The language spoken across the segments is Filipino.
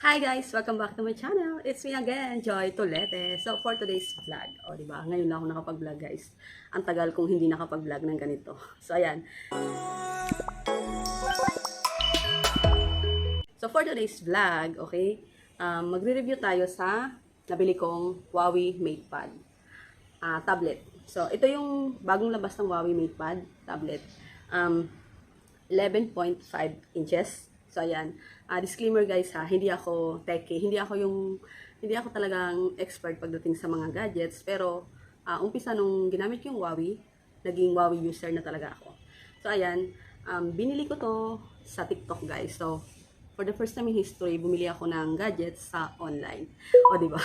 Hi guys! Welcome back to my channel. It's me again, Joy Tolete. So for today's vlog, o di ba? Ngayon lang ako nakapag-vlog guys. Ang tagal kong hindi nakapag-vlog ng ganito. So ayan. So for today's vlog, okay? Um, magre-review tayo sa nabili kong Huawei MatePad ah, tablet. So ito yung bagong labas ng Huawei MatePad tablet. Um, 11.5 inches. So ayan, Ah, disclaimer guys ha, hindi ako techie, hindi ako yung hindi ako talagang expert pagdating sa mga gadgets, pero ah, umpisa nung ginamit yung Huawei, naging Huawei user na talaga ako. So ayan, um, binili ko to sa TikTok guys. So for the first time in history, bumili ako ng gadgets sa online. O di ba?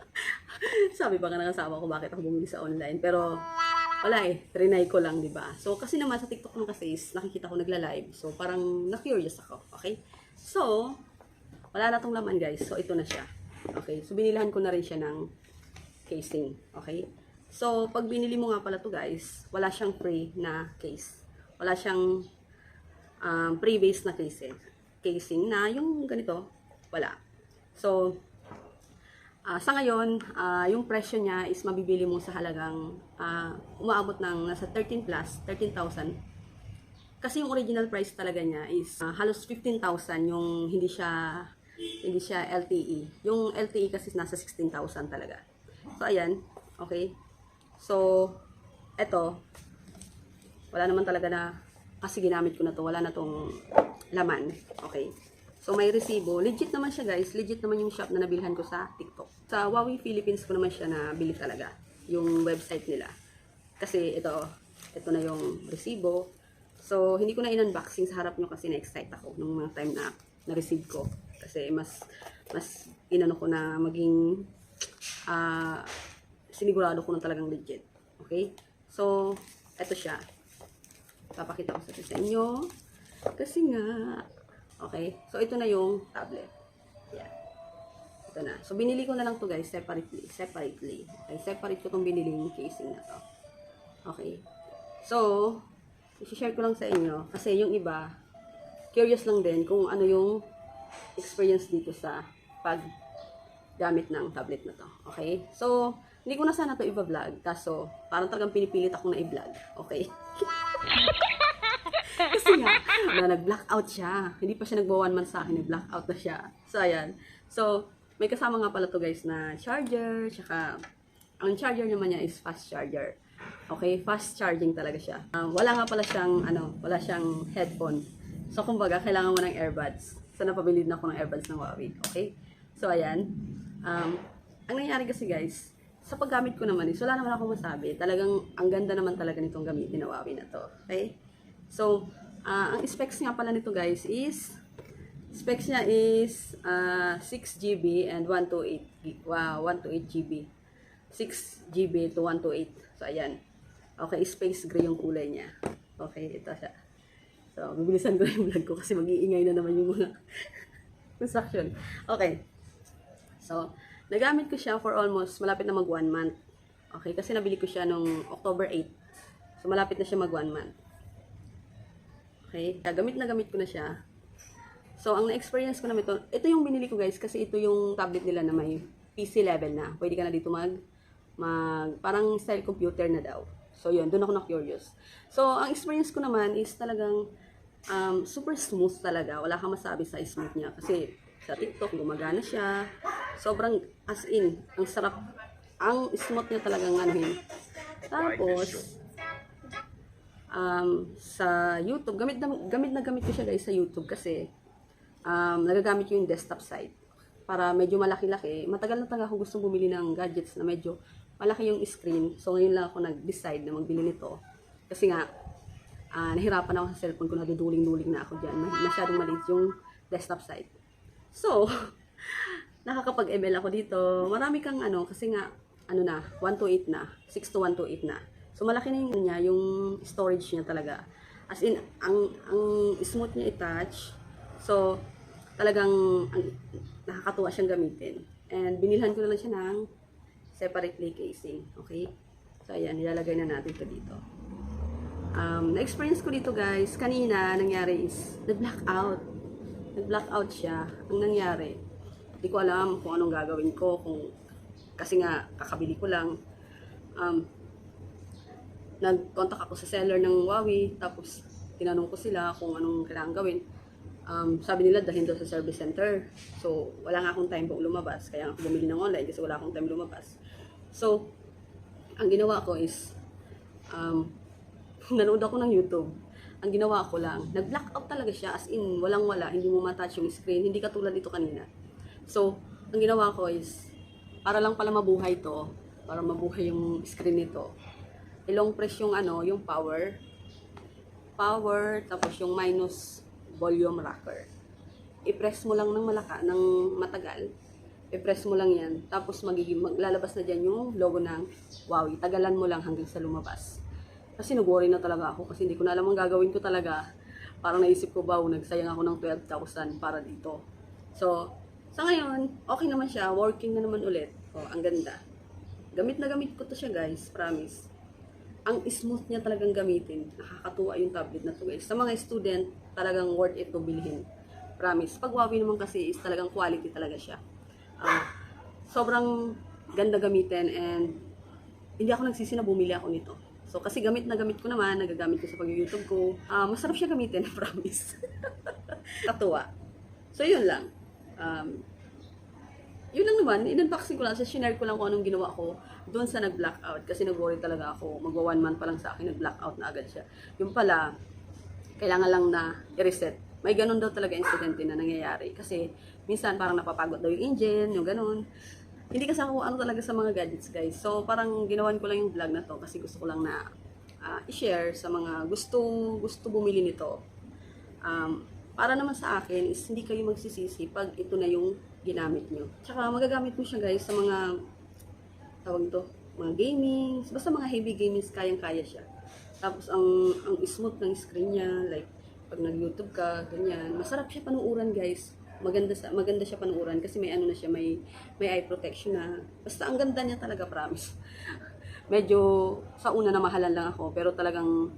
Sabi pa nga ng asawa ko bakit ako bumili sa online, pero wala eh, trinay ko lang, di ba? So, kasi naman sa TikTok ng kasi is, nakikita ko nagla-live. So, parang na-curious ako, okay? So, wala na tong laman guys. So, ito na siya. Okay, so binilhan ko na rin siya ng casing, okay? So, pag binili mo nga pala to guys, wala siyang free na case. Wala siyang um, pre-base na casing. Casing na yung ganito, wala. So, Ah, sa ngayon, ah, yung presyo niya is mabibili mo sa halagang ah, umaabot ng nasa 13 plus, 13,000. Kasi yung original price talaga niya is ah, halos 15,000 yung hindi siya hindi siya LTE. Yung LTE kasi nasa 16,000 talaga. So ayan, okay. So eto wala naman talaga na kasi ginamit ko na to, wala na tong laman. Okay. So, may resibo. Legit naman siya, guys. Legit naman yung shop na nabilhan ko sa TikTok. Sa Huawei Philippines ko naman siya nabili talaga. Yung website nila. Kasi ito, ito na yung resibo. So, hindi ko na in-unboxing sa harap nyo kasi na-excite ako nung mga time na na-receive ko. Kasi mas, mas inano ko na maging, ah, sinigurado ko na talagang legit. Okay? So, ito siya. Papakita ko sa inyo. Kasi nga, Okay? So, ito na yung tablet. Yan. Ito na. So, binili ko na lang to guys, separately. Separately. Okay? Separate ko tong biniling casing na to. Okay? So, i-share ko lang sa inyo. Kasi yung iba, curious lang din kung ano yung experience dito sa pag gamit ng tablet na to. Okay? So, hindi ko na sana to i-vlog. Kaso, parang talagang pinipilit akong na i-vlog. Okay? Kasi nga, na nag-blackout siya. Hindi pa siya nagbawan man sa akin, nag-blackout na siya. So, ayan. So, may kasama nga pala to guys na charger, tsaka, ang charger naman niya is fast charger. Okay, fast charging talaga siya. Um, wala nga pala siyang, ano, wala siyang headphone. So, kumbaga, kailangan mo ng earbuds. So, napabilid na ako ng earbuds ng Huawei. Okay? So, ayan. Um, ang nangyari kasi guys, sa paggamit ko naman is, wala naman ako masabi. Talagang, ang ganda naman talaga nitong gamitin na Huawei na to. Okay? So, ah, ang specs nga pala nito guys is, specs niya is ah, 6 GB and 128 gig, wow, 128 GB. 6 GB to 128. So, ayan. Okay, space gray yung kulay niya. Okay, ito siya. So, bibilisan ko yung vlog ko kasi mag-iingay na naman yung mga construction. Okay. So, nagamit ko siya for almost, malapit na mag one month. Okay, kasi nabili ko siya nung October 8. So, malapit na siya mag one month. Okay, gamit na gamit ko na siya. So, ang na-experience ko naman ito, ito yung binili ko guys, kasi ito yung tablet nila na may PC level na. Pwede ka na dito mag, mag parang style computer na daw. So, yun, doon ako na-curious. So, ang experience ko naman is talagang um, super smooth talaga. Wala kang masabi sa smooth niya. Kasi sa TikTok, gumagana siya. Sobrang, as in, ang sarap. Ang smooth niya talagang anuhin. Tapos, um, sa YouTube, gamit na, gamit na gamit ko siya guys sa YouTube kasi um, nagagamit ko yung desktop site para medyo malaki-laki. Matagal na talaga ako gusto bumili ng gadgets na medyo malaki yung screen. So ngayon lang ako nag-decide na magbili nito. Kasi nga, ah, nahirapan ako sa cellphone ko, naduduling-duling na ako dyan. Masyadong maliit yung desktop site. So, nakakapag-ML ako dito. Marami kang ano, kasi nga, ano na, 128 na. 6 to 128 na. So, malaki na yung, niya, yung storage niya talaga. As in, ang, ang smooth niya i-touch. So, talagang ang, nakakatuwa siyang gamitin. And binilhan ko na lang siya ng separately casing. Okay? So, ayan, nilalagay na natin ito dito. Um, na-experience ko dito guys, kanina nangyari is, the blackout. nag-blackout siya. Ang nangyari, hindi ko alam kung anong gagawin ko, kung kasi nga kakabili ko lang. Um, nag-contact ako sa seller ng Huawei, tapos tinanong ko sila kung anong kailangan gawin. Um, sabi nila dalhin daw sa service center. So, wala nga akong time buong lumabas. Kaya ako bumili ng online kasi wala akong time lumabas. So, ang ginawa ko is, um, nanood ako ng YouTube. Ang ginawa ko lang, nag-blackout talaga siya. As in, walang-wala. Hindi mo matouch yung screen. Hindi katulad dito kanina. So, ang ginawa ko is, para lang pala mabuhay to, para mabuhay yung screen nito, ilong press yung ano, yung power, power, tapos yung minus volume rocker. I-press mo lang ng malaka, ng matagal. I-press mo lang yan. Tapos magiging, maglalabas na dyan yung logo ng Huawei. Tagalan mo lang hanggang sa lumabas. Kasi nag-worry na talaga ako kasi hindi ko na alam ang gagawin ko talaga. Parang naisip ko ba, nagsayang ako ng 12,000 para dito. So, sa ngayon, okay naman siya. Working na naman ulit. Oh, ang ganda. Gamit na gamit ko to siya guys, promise ang smooth niya talagang gamitin. Nakakatuwa yung tablet na to guys. Sa mga student, talagang worth it to bilhin. Promise. Pag Huawei naman kasi is talagang quality talaga siya. Ah, sobrang ganda gamitin and hindi ako nagsisi na bumili ako nito. So kasi gamit na gamit ko naman, nagagamit ko sa pag-YouTube ko. Ah, masarap siya gamitin, promise. Katuwa. So yun lang. Um, yun lang naman, in-unboxing ko lang, sa shinare ko lang kung anong ginawa ko doon sa nag-blackout. Kasi nag-worry talaga ako, magwa one month pa lang sa akin, nag-blackout na agad siya. Yung pala, kailangan lang na i-reset. May ganun daw talaga incident na nangyayari. Kasi minsan parang napapagod daw yung engine, yung ganun. Hindi kasi ako ano talaga sa mga gadgets guys. So parang ginawan ko lang yung vlog na to kasi gusto ko lang na ah, i-share sa mga gusto gusto bumili nito. Um, para naman sa akin is hindi kayo magsisisi pag ito na yung ginamit nyo. Tsaka magagamit mo siya guys sa mga tawag to, mga gaming, basta mga heavy gamings kayang-kaya siya. Tapos ang ang smooth ng screen niya, like pag nag-YouTube ka, ganyan, masarap siya panuuran guys. Maganda sa maganda siya panuuran kasi may ano na siya, may may eye protection na. Basta ang ganda niya talaga, promise. Medyo sa una na mahalan lang ako, pero talagang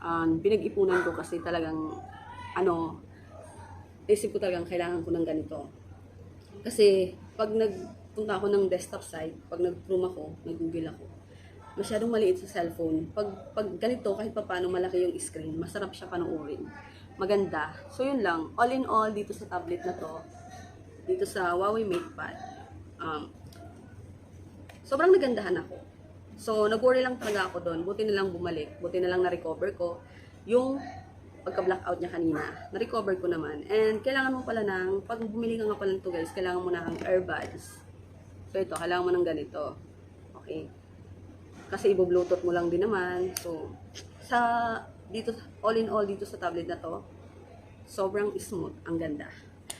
um, pinag-ipunan ko kasi talagang ano, isip ko talagang kailangan ko ng ganito. Kasi pag nagpunta ako ng desktop site, pag nag-chrome ako, nag-google ako, masyadong maliit sa cellphone. Pag, pag ganito, kahit pa paano malaki yung screen, masarap siya panoorin. Maganda. So yun lang. All in all, dito sa tablet na to, dito sa Huawei MatePad, um, sobrang nagandahan ako. So, nag-worry lang talaga ako doon. Buti na lang bumalik. Buti na lang na-recover ko yung pagka-blackout niya kanina. Na-recover ko naman. And kailangan mo pala ng, pag bumili ka nga pala nito guys, kailangan mo na ng earbuds. So, ito, kailangan mo ng ganito. Okay. Kasi ibo-bluetooth mo lang din naman. So, sa, dito, all in all, dito sa tablet na to, sobrang smooth. Ang ganda.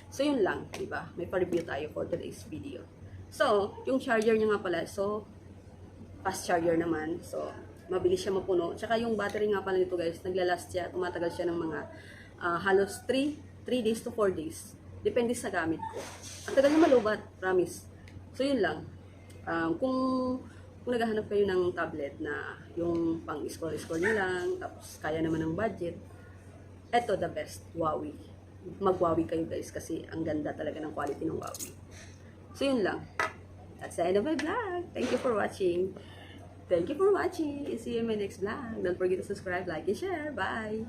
So, yun lang, di ba? May pa-review tayo for today's video. So, yung charger niya nga pala, so, fast charger naman. So, mabilis siya mapuno. Tsaka yung battery nga pala nito guys, naglalast siya, tumatagal siya ng mga ah, halos 3, 3 days to 4 days. Depende sa gamit ko. Ang tagal niya malubat, promise. So, yun lang. Um, kung, kung naghahanap kayo ng tablet na yung pang scroll-scroll nyo lang, tapos kaya naman ng budget, eto the best, Huawei. Mag-Huawei kayo guys kasi ang ganda talaga ng quality ng Huawei. So, yun lang. That's the end of my vlog. Thank you for watching. Thank you for watching. See you in my next vlog. Don't forget to subscribe, like, and share. Bye!